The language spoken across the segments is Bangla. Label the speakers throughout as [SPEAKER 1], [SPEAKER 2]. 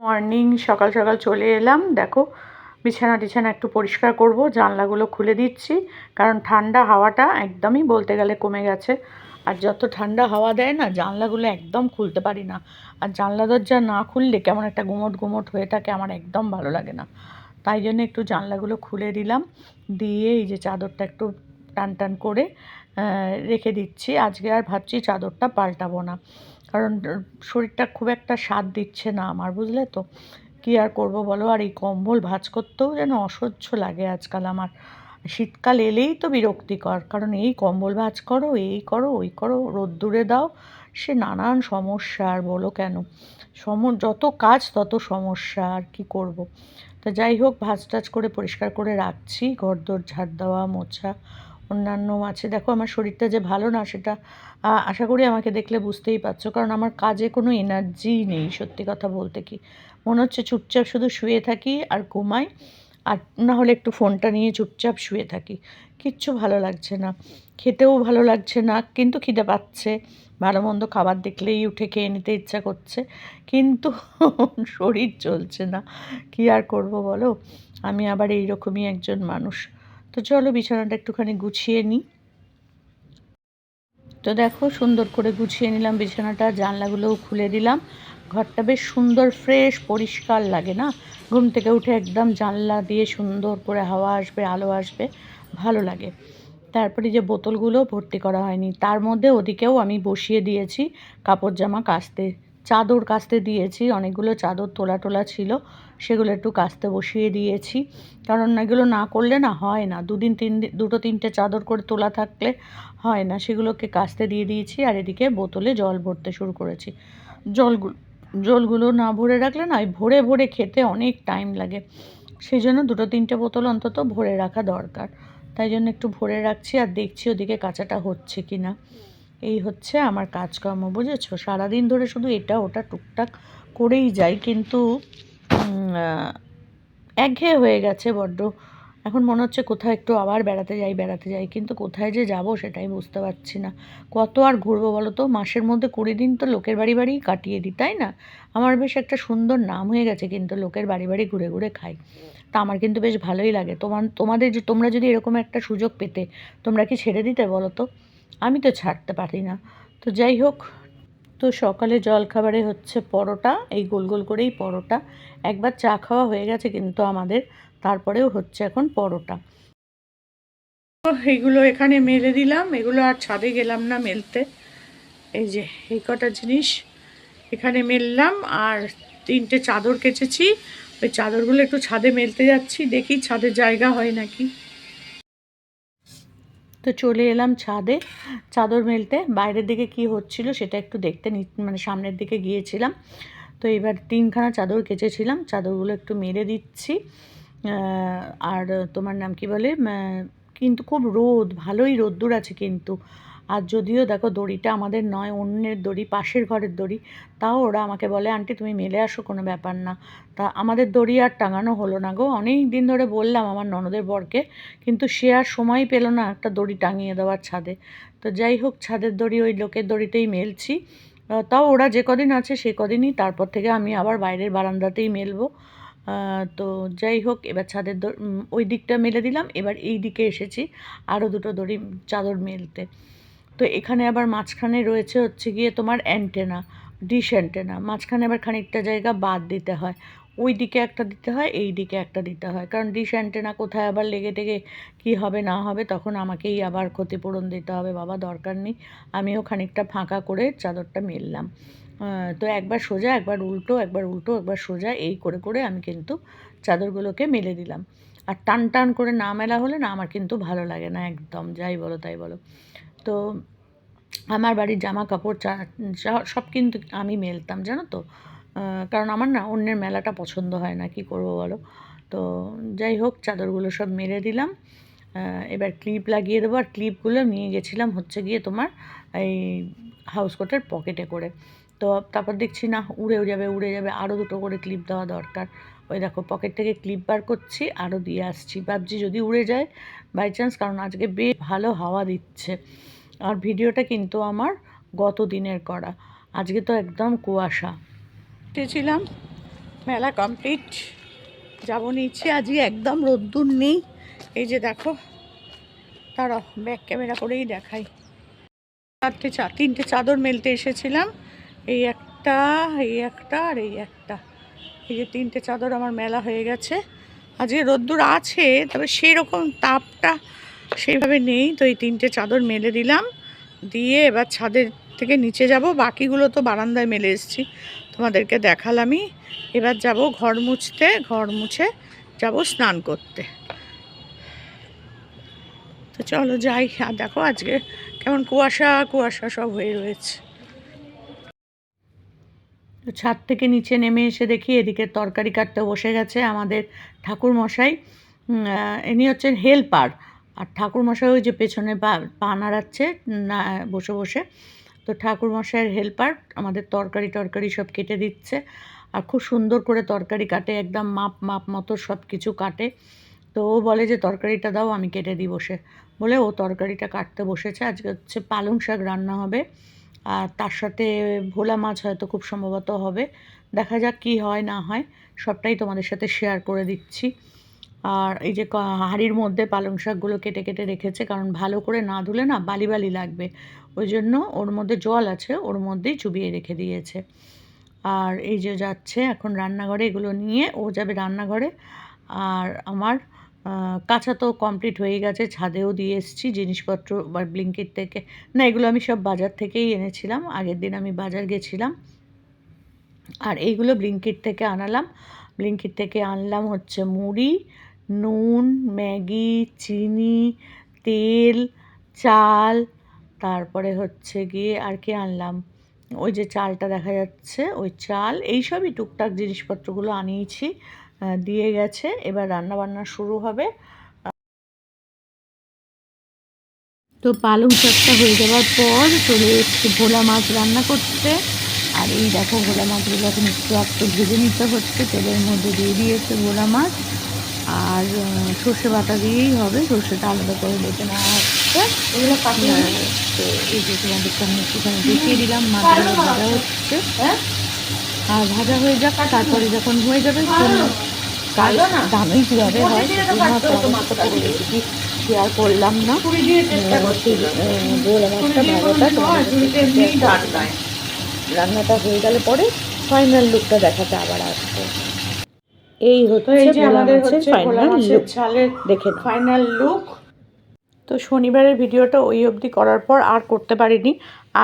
[SPEAKER 1] মর্নিং সকাল সকাল চলে এলাম। দেখো, বিছানা টিছানা একটু পরিষ্কার করব, জানলাগুলো খুলে দিচ্ছি, কারণ ঠান্ডা হাওয়াটা একদমই বলতে গেলে কমে গেছে। আর যত ঠান্ডা হাওয়া দেয় না, জানলাগুলো একদম খুলতে পারি না। আর জানলা দরজা না খুললে কেমন একটা গুমট গুমট হয়ে থাকে, আমার একদম ভালো লাগে না। তাই জন্য একটু জানলাগুলো খুলে দিলাম, দিয়ে এই যে চাদরটা একটু টান টান করে রেখে দিচ্ছি। আজকে আর ভাবছি চাদরটা পাল্টাবো না। কারণ শরীরটা খুব একটা স্বাদ দিচ্ছে না আমার, বুঝলে তো? কী আর করব বলো? আর এই কম্বল ভাঁজ করতেও যেন অসহ্য লাগে আজকাল আমার। শীতকাল এলেই তো বিরক্তিকর, কারণ এই কম্বল ভাঁজ করো, এই করো, ওই করো রোদ্দুরে দাও, সে নানান সমস্যা, আর বলো কেন? সম, যত কাজ তত সমস্যা, আর কি করব। তা যাই হোক, ভাজ টাজ করে পরিষ্কার করে রাখছি ঘর দোর ঝাড় দেওয়া, মোছা অন্যান্য আছে দেখো, আমার শরীরটা যে ভালো না, সেটা আশা করি আমাকে দেখলে বুঝতেই পারছ। কারণ আমার কাজে কোনো এনার্জি নেই, সত্যি কথা বলতে কি। মনে হচ্ছে চুপচাপ শুধু শুয়ে থাকি আর ঘুমাই, আর না হলে একটু ফোনটা নিয়ে চুপচাপ শুয়ে থাকি। কিচ্ছু ভালো লাগছে না। খেতেও ভালো লাগছে না, কিন্তু খিদে পাচ্ছে। ভালো মন্দ খাবার দেখলেই উঠে খেয়ে নিতে ইচ্ছা করছে, কিন্তু শরীর চলছে না। কি আর করব বলো? আমি আবার এইরকমই একজন মানুষ। তো চলো বিছানাটা একটুখানি গুছিয়ে নিই তো দেখো সুন্দর করে গুছিয়ে নিলাম বিছানাটা, জানলাগুলোও খুলে দিলাম। ঘরটা বেশ সুন্দর, ফ্রেশ, পরিষ্কার লাগে না? ঘুম থেকে উঠে একদম জানলা দিয়ে সুন্দর করে হাওয়া আসবে, আলো আসবে, ভালো লাগে। তারপরে যে বোতলগুলো ভর্তি করা হয়নি, তার মধ্যে ওদিকেও আমি বসিয়ে দিয়েছি, কাপড় জামা কাচতে চাদর কাচতে দিয়েছি, অনেকগুলো চাদর তোলা টোলা ছিল, সেগুলো একটু কাচতে বসিয়ে দিয়েছি। কারণ এগুলো না করলে না হয় না, দুদিন, তিন দুটো, তিনটে চাদর করে তোলা থাকলে হয় না, সেগুলোকে কাচতে দিয়ে দিয়েছি আর এদিকে বোতলে জল ভরতে শুরু করেছি। জলগুলো জলগুলো না ভরে রাখলে না ভরে ভরে খেতে অনেক টাইম লাগে। সেই জন্য দুটো, তিনটে বোতল অন্তত ভরে রাখা দরকার। তাই জন্য একটু ভরে রাখছি আর দেখছি ওদিকে কাঁচাটা হচ্ছে কি না এই হচ্ছে আমার কাজকর্ম, বুঝেছ? সারাদিন ধরে শুধু এটা, ওটা টুকটাক করেই যাই, কিন্তু একঘেয়ে হয়ে গেছে বড্ড। এখন মনে হচ্ছে কোথাও একটু আবার বেড়াতে যাই বেড়াতে যাই, কিন্তু কোথায় যে যাব সেটাই বুঝতে পারছি না। কত আর ঘুরবো বলো তো? মাসের মধ্যে কুড়ি দিন তো লোকের বাড়ি বাড়ি কাটিয়ে দিই, তাই না? আমার বেশ একটা সুন্দর নাম হয়ে গেছে, কিন্তু লোকের বাড়ি বাড়ি ঘুরে ঘুরে খাই। তা আমার কিন্তু বেশ ভালোই লাগে। তোমার তোমাদের তোমরা যদি এরকম একটা সুযোগ পেতে, তোমরা কি ছেড়ে দিতে বলো তো? আমি তো ছাড়তে পারি না। তো যাই হোক, তো সকালে জলখাবারে হচ্ছে পরোটা, এই গোল গোল করেই পরোটা। একবার চা খাওয়া হয়ে গেছে কিন্তু আমাদের, তারপরেও হচ্ছে এখন পরোটা। এগুলো এখানে মেলে দিলাম, এগুলো আর ছাদে গেলাম না মেলতে। এই যে, এই কটা জিনিস এখানে মেললাম আর তিনটে চাদর কেচেছি। ওই চাদরগুলো একটু ছাদে মেলতে যাচ্ছি, দেখি ছাদের জায়গা হয় নাকি। তো চলে এলাম ছাদে। চাদর মেলতে। বাইরের দিকে কি হচ্ছিল সেটা একটু দেখতে মানে সামনের দিকে গিয়েছিলাম। তো এবার তিনখানা চাদর কেচেছিলাম। চাদরগুলো একটু মেরে দিচ্ছি। আর তোমার নাম কি বলে? কিন্তু খুব রোদ, ভালোই রোদ্দুর আছে কিন্তু। আর যদিও দেখো দড়িটা আমাদের নয়, অন্যের দড়ি, পাশের ঘরের দড়ি, তাও ওরা আমাকে বলে, আন্টি, তুমি মেলে আসো, কোনো ব্যাপার না। তা আমাদের দড়ি আর টাঙানো হলো না গো। অনেক দিন ধরে বললাম আমার ননদের বরকে, কিন্তু সে আর সময় পেল না একটা দড়ি টাঙিয়ে দেওয়ার ছাদে। তো যাই হোক, ছাদের দড়ি, ওই লোকের দড়িতেই মেলছি। তাও ওরা যে কদিন আছে সে কদিনই, তারপর থেকে আমি আবার বাইরের বারান্দাতেই মেলবো। তো যাই হোক, এবার ছাদের ওই দিকটা মেলে দিলাম, এবার এই দিকে এসেছি আরও দুটো দড়ি, চাদর মেলতে। তো এখানে আবার মাঝখানে রয়েছে হচ্ছে গিয়ে তোমার অ্যান্টেনা ডিশ অ্যান্টেনা মাঝখানে আবার খানিকটা জায়গা বাদ দিতে হয়। ওই দিকে একটা দিতে হয় এই দিকে একটা দিতে হয়। কারণ ডিশ অ্যান্টেনা কোথায় আবার লেগে টেগে কী হবে না হবে তখন আমাকেই আবার ক্ষতিপূরণ দিতে হবে। বাবা, দরকার নেই। আমিও খানিকটা ফাঁকা করে চাদরটা মেললাম। তো একবার সোজা, একবার উল্টো একবার উল্টো, একবার সোজা এই করে করে আমি কিন্তু চাদরগুলোকে মেলে দিলাম। আর টান টান করে না মেলা হলে না আমার কিন্তু ভালো লাগে না, একদম। যাই বলো, তাই বলো। তো আমার বাড়ির জামা কাপড় চা, সব কিন্তু আমি মেলতাম, জানো তো? কারণ আমার না অন্যের মেলাটা পছন্দ হয় না, কি করব বলো? তো যাই হোক, চাদরগুলো সব মেরে দিলাম। এবার ক্লিপ লাগিয়ে দেবো, আর ক্লিপগুলো নিয়ে গেছিলাম হচ্ছে গিয়ে তোমার এই হাউস কোটের পকেটে করে। তো তারপর দেখছি, না, উড়েও যাবে, উড়ে যাবে আরও দুটো করে ক্লিপ দেওয়া দরকার। ওই দেখো, পকেট থেকে ক্লিপ বার করছি আরও দিয়ে আসছি। ভাবছি যদি উড়ে যায় বাই চান্স কারণ আজকে বেশ ভালো হাওয়া দিচ্ছে। আর ভিডিওটা কিন্তু আমার গত দিনের করা। আজকে তো একদম কুয়াশা। উঠেছিলাম, মেলা কমপ্লিট যাব নিচ্ছে আজকে একদম রোদ্দুর নেই। এই যে দেখো, তারা ব্যাক ক্যামেরা করেই দেখাই। চারটে চা, তিনটে চাদর মেলতে এসেছিলাম। এই একটা এই একটা আর এই একটা। এই যে তিনটে চাদর আমার মেলা হয়ে গেছে। আজকে রোদ্দুর আছে, তবে সেরকম তাপটা সেইভাবে নেই। তো এই তিনটে চাদর মেলে দিলাম। দিয়ে এবার ছাদের থেকে নিচে যাব। বাকিগুলো তো বারান্দায় মেলে এসেছি। তোমাদেরকে দেখালামই। এবার যাব ঘর মুছতে, ঘর মুছে যাব স্নান করতে। তো চলো যাই। আর দেখো আজকে কেমন কুয়াশা কুয়াশা সব হয়ে রয়েছে। তো ছাদ থেকে নিচে নেমে এসে দেখি এদিকে তরকারি কাটতে বসে গেছে আমাদের ঠাকুর মশাই ইনি হচ্ছেন হেল্পার। আর ঠাকুর মশাই ওই যে পেছনে পা নাড়াচ্ছে, না, বসে বসে, তো ঠাকুর মশাইয়ের হেল্পার আমাদের তরকারি টরকারি সব কেটে দিচ্ছে। আর খুব সুন্দর করে তরকারি কাটে, একদম মাপ মাপ মতো সব কিছু কাটে। তো ও বলে যে, তরকারিটা দাও, আমি কেটে দিই বসে। বলে ও তরকারিটা কাটতে বসেছে। আজকে হচ্ছে পালং শাক রান্না হবে। আর তার সাথে ভোলা মাছ হয়তো খুব সম্ভবত হবে। দেখা যাক কি হয়, না হয়। সবটাই তোমাদের সাথে শেয়ার করে দিচ্ছি। আর এই যে হাঁড়ির মধ্যে পালং শাকগুলো কেটে কেটে রেখেছে, কারণ ভালো করে না ধুলে না বালি বালি লাগবে। ওই জন্য ওর মধ্যে জল আছে, ওর মধ্যেই চুবিয়ে রেখে দিয়েছে। আর এই যে যাচ্ছে এখন রান্নাঘরে, এগুলো নিয়ে ও যাবে রান্নাঘরে। আর আমার কাঁচা তো কমপ্লিট হয়ে গেছে, ছাদেও দিয়ে এসেছি, জিনিসপত্র বা ব্লিঙ্কিট থেকে। না, এগুলো আমি সব বাজার থেকেই এনেছিলাম, আগের দিন আমি বাজার গেছিলাম। আর এইগুলো ব্লিঙ্কিট থেকে আনালাম। ব্লিঙ্কিট থেকে আনলাম হচ্ছে মুড়ি নুন, ম্যাগি, চিনি, তেল, চাল, তারপরে হচ্ছে গিয়ে আর কি আনলাম। ওই যে চালটা দেখা যাচ্ছে, ওই চাল, এইসবই টুকটাক জিনিসপত্রগুলো আনিয়েছি দিয়ে গেছে। এবার রান্না বান্না শুরু হবে। তো পালং শাকটা হয়ে যাওয়ার পর চলে এসেছি ভোলা মাছ রান্না করতে। আর এই দেখো ভোলা মাছগুলো এখন একটু একটু ভেজে নিতে হচ্ছে, তেলের মধ্যে দিয়ে দিয়েছে ভোলা মাছ। আর সর্ষে বাটা দিয়েই হবে। সর্ষেটা আলাদা করে বেটে না হচ্ছে।
[SPEAKER 2] এগুলো কাটিয়ে
[SPEAKER 1] আহ, তো এই যে তোমাদের সামনে একটুখানি দেখিয়ে দিলাম মাছগুলো ভাজা হচ্ছে।
[SPEAKER 2] হ্যাঁ?
[SPEAKER 1] আর ভাজা হয়ে যাক তারপরে যখন হয়ে যাবে? জানোই কীভাবে হয়। শেয়ার করলাম না। গোল মাছটা ভাজাটা রান্নাটা হয়ে গেলে পরে ফাইনাল লুকটা দেখাতে আবার আসব। এই হচ্ছে
[SPEAKER 2] আমাদের হচ্ছে ভোলা
[SPEAKER 1] ফাইনাল
[SPEAKER 2] মাছের
[SPEAKER 1] লুক
[SPEAKER 2] ঝালের
[SPEAKER 1] দেখে
[SPEAKER 2] ফাইনাল লুক
[SPEAKER 1] তো শনিবারের ভিডিওটা ওই অবধি করার পর আর করতে পারিনি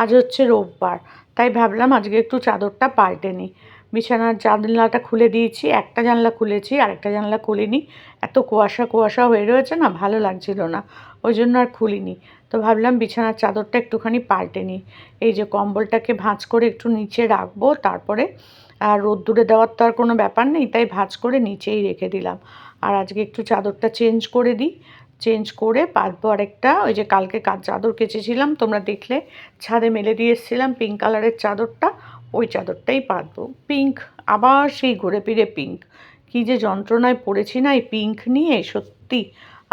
[SPEAKER 1] আজ হচ্ছে রোববার। তাই ভাবলাম আজকে একটু চাদরটা পাল্টে নিই। বিছানার জানলাটা খুলে দিয়েছি একটা জানলা খুলেছি আর একটা জানলা খুলিনি। এত কুয়াশা কুয়াশা হয়ে রয়েছে না ভালো লাগছিল না ওই জন্য আর খুলিনি। তো ভাবলাম বিছানার চাদরটা একটুখানি পাল্টে নিই। এই যে কম্বলটাকে ভাঁজ করে একটু নিচে রাখব তারপরে আর রোদ্দুরে দেওয়ার তো আর কোনো ব্যাপার নেই, তাই ভাজ করে নিচেই রেখে দিলাম। আর আজকে একটু চাদরটা চেঞ্জ করে দিই। চেঞ্জ করে পাতবো আরেকটা, ওই যে কালকে চাদর কেচেছিলাম, তোমরা দেখলে ছাদে মেলে দিয়ে এসেছিলাম পিঙ্ক কালারের চাদরটা, ওই চাদরটাই পাতবো পিঙ্ক আবার সেই ঘুরে ফিরে পিঙ্ক কী যে যন্ত্রণায় পড়েছি না এই পিঙ্ক নিয়ে, সত্যি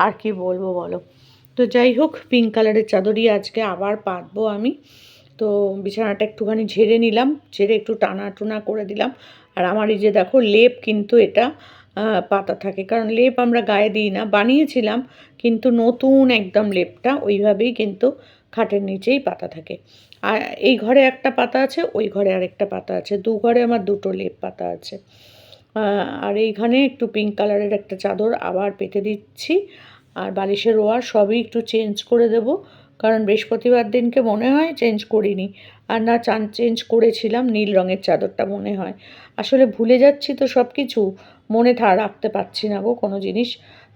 [SPEAKER 1] আর কি বলব বলো। তো যাই হোক পিঙ্ক কালারের চাদরই আজকে আবার পাতবো আমি। তো বিছানাটা একটুখানি ঝেড়ে নিলাম, ঝেড়ে একটু টানা টুনা করে দিলাম। আর আমার এই যে দেখো লেপ কিন্তু এটা পাতা থাকে। কারণ লেপ আমরা গায়ে দিই না, বানিয়েছিলাম কিন্তু নতুন একদম লেপটা, ওইভাবেই কিন্তু খাটের নিচেই পাতা থাকে। আর এই ঘরে একটা পাতা আছে, ওই ঘরে আরেকটা পাতা আছে। দু ঘরে আমার দুটো লেপ পাতা আছে। আর এইখানে একটু পিঙ্ক কালারের একটা চাদর আবার পেতে দিচ্ছি। আর বালিশের ওয়ার সবই একটু চেঞ্জ করে দেব। কারণ বৃহস্পতিবার দিনকে মনে হয় চেঞ্জ করিনি। আর না চান চেঞ্জ করেছিলাম, নীল রঙের চাদরটা মনে হয়। আসলে ভুলে যাচ্ছি তো সব কিছু মনে থা রাখতে পারছি না গো কোনো জিনিস।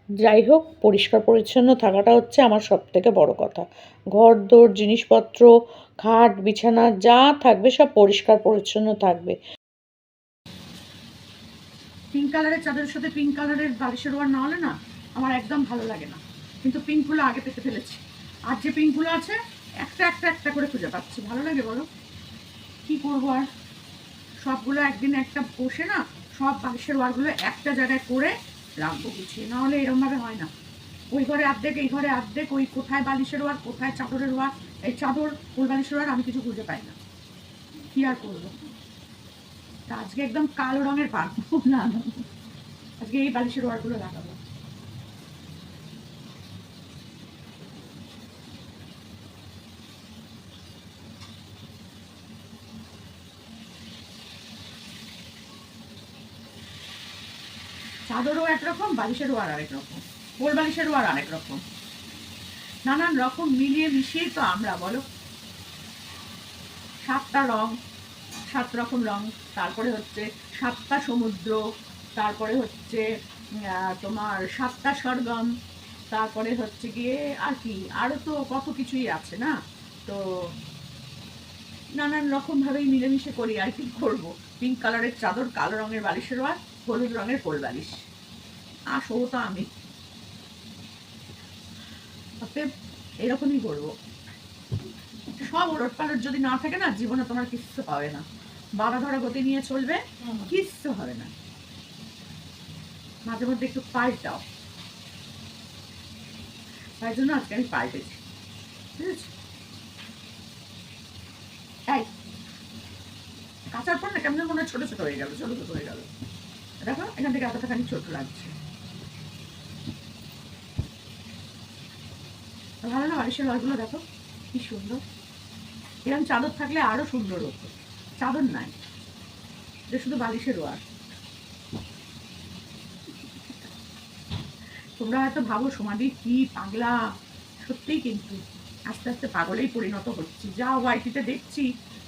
[SPEAKER 1] যাই হোক, পরিষ্কার পরিচ্ছন্ন থাকাটা হচ্ছে আমার সব থেকে বড় কথা। ঘর দোর, জিনিসপত্র, খাট, বিছানা, যা থাকবে সব পরিষ্কার পরিচ্ছন্ন থাকবে। পিঙ্ক কালারের চাদরের সাথে পিঙ্ক কালারের বালিশের ওয়ার না হলে না আমার একদম ভালো লাগে না। কিন্তু পিঙ্কগুলো আগে পেতে ফেলেছি। আর যে পিঙ্কগুলো আছে, একটা একটা একটা করে খুঁজে পাচ্ছি। ভালো লাগে বলো? কি করব আর? সবগুলো একদিন একটা বসে না, সব বালিশের ওয়ারগুলো একটা জায়গায় করে রাখব গুছিয়ে। নাহলে এরমভাবে হয় না। ওই ঘরে আর্ধেক, এই ঘরে আর্ধেক, ওই কোথায় বালিশের ওয়ার কোথায় চাদরের ওয়ার এই চাদর, ওই বালিশের ওয়ার আমি কিছু খুঁজে পাই না। কি আর করব?
[SPEAKER 2] তা আজকে একদম কালো রঙের পারব না আজকে এই বালিশের ওয়ারগুলো লাগাবো। চাদরও একরকম বালিশেরও আর আরেক রকম কোল বালিশেরও আর আরেক রকম নানান রকম মিলিয়ে মিশিয়ে তো আমরা, বলো? সাতটা রং, সাত রকম রং। তারপরে হচ্ছে সাতটা সমুদ্র, তারপরে হচ্ছে তোমার সাতটা সরগম তারপরে হচ্ছে গিয়ে আর কি আরও তো কত কিছুই আছে না? তো নানান রকমভাবেই মিলেমিশে করি, আর কি করব? পিঙ্ক কালারের চাদর কালো রঙের বালিশের আর হলুদ রঙের কোল বালিশ। শো তো আমি। এরকমই করব। সব ওলট পালট যদি না থাকে না জীবনে তোমার কিচ্ছু পাবে না। বাধা ধরা গতি নিয়ে চলবে কিচ্ছু হবে না। মাঝে মধ্যে একটু পাল্টাও। তাই জন্য আজকে আমি পাল্টেছি। বুঝেছ? তাই কাঁচার পর না কেমন মনে হয় ছোট ছোট হয়ে গেল, ছোট ছোট হয়ে গেল। দেখো, এখান থেকে এতটা খানি ছোট লাগছে। ভালো না বালিশের লয়গুলো দেখো, কি সুন্দর। এরকম চাদর থাকলে আরও সুন্দর হতো। চাদর নাই, এটা শুধু বালিশের ওয়ার তোমরা হয়তো ভাবো সমাধি কি পাগলা, সত্যিই কিন্তু। আস্তে আস্তে পাগলেই পরিণত হচ্ছি। যা ওয়াইটিতে দেখছি,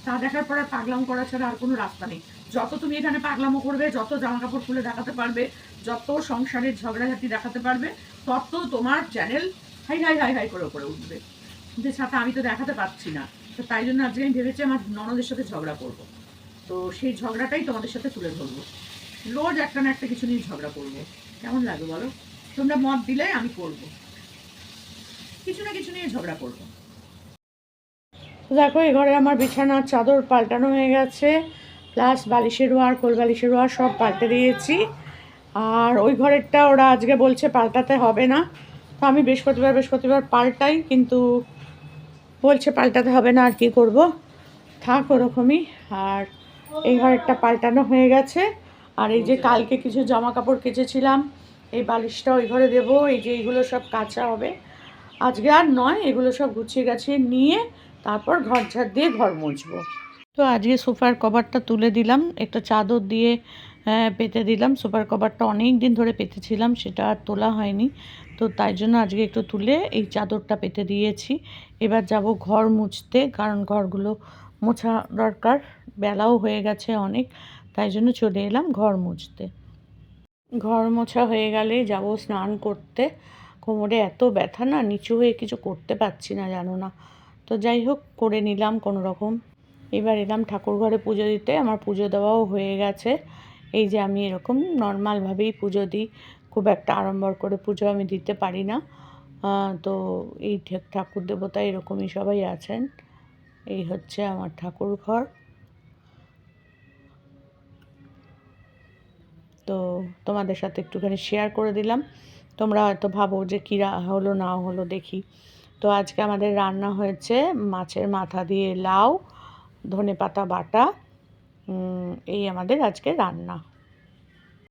[SPEAKER 2] তা দেখার পর আর পাগলাম করা ছাড়া আর কোনো রাস্তা নেই। যত তুমি এখানে পাগলামো করবে, যত জামা কাপড় খুলে দেখাতে পারবে, যত সংসারের ঝগড়াঝাটি দেখাতে পারবে, তত তোমার channel high high high high করে উপরে উঠবে। যে ছাতা আমি তো দেখাতে পারছি না। তো তাই জন্য আজকে আমি ভেবেছি আমার ননদের সাথে ঝগড়া করব। তো সেই ঝগড়াটাই তোমাদের সাথে তুলে ধরবো। রোজ একটা না একটা কিছু নিয়ে ঝগড়া করব। কেমন লাগে বলো? তোমরা মত দিলে আমি করব। কিছু না কিছু নিয়ে ঝগড়া করব।
[SPEAKER 1] দেখো, এই ঘরে আমার বিছানার চাদর পাল্টানো হয়ে গেছে প্লাস বালিশের ওয়ার কোল বালিশের ওয়ার সব পাল্টে দিয়েছি। আর ওই ঘরেরটা ওরা আজকে বলছে পাল্টাতে হবে না। তো আমি বৃহস্পতিবার বৃহস্পতিবার পাল্টাই, কিন্তু বলছে পাল্টাতে হবে না, আর কি করব? থাক ওরকমই। আর এই ঘরেরটা পাল্টানো হয়ে গেছে। আর এই যে কালকে কিছু জামা কাপড় কেচেছিলাম, এই বালিশটা ওই ঘরে দেবো, এই যে এইগুলো সব কাঁচা হবে। আজকে আর নয় এগুলো সব গুছিয়ে গাছিয়ে নিয়ে তারপর ঘর ঝাড় দিয়ে ঘর মুছবো। তো আজকে সোফার কভারটা তুলে দিলাম একটা চাদর দিয়ে আহ, পেতে দিলাম। সোফার কভারটা অনেক দিন ধরে পেতেছিলাম সেটা আর তোলা হয়নি। তো তাই জন্য আজকে একটু তুলে এই চাদরটা পেতে দিয়েছি। এবার যাব ঘর মুছতে কারণ ঘরগুলো মোছা দরকার বেলাও হয়ে গেছে অনেক তাই জন্য চলে এলাম ঘর মুছতে। ঘর মোছা হয়ে গেলে যাব স্নান করতে। কোমরে এত ব্যথা না, নিচু হয়ে কিছু করতে পারছি না, জানো না। তো যাই হোক, করে নিলাম কোনো রকম। এবার এলাম ঠাকুর ঘরে পুজো দিতে, আমার পুজো দেওয়াও হয়ে গেছে। এই যে আমি এরকম নর্মালভাবেই পুজো দিই, খুব একটা আড়ম্বর করে পুজো আমি দিতে পারি না। তো এই ঠাকুর দেবতা এরকমই সবাই আছেন। এই হচ্ছে আমার ঠাকুর ঘর। তো তোমাদের সাথে একটুখানি শেয়ার করে দিলাম। তোমরা হয়তো ভাবো যে কী হলো না হলো দেখি। তো আজকে আমাদের রান্না হয়েছে মাছের মাথা দিয়ে লাউ ধনে পাতা বাটা এই আমাদের আজকে রান্না।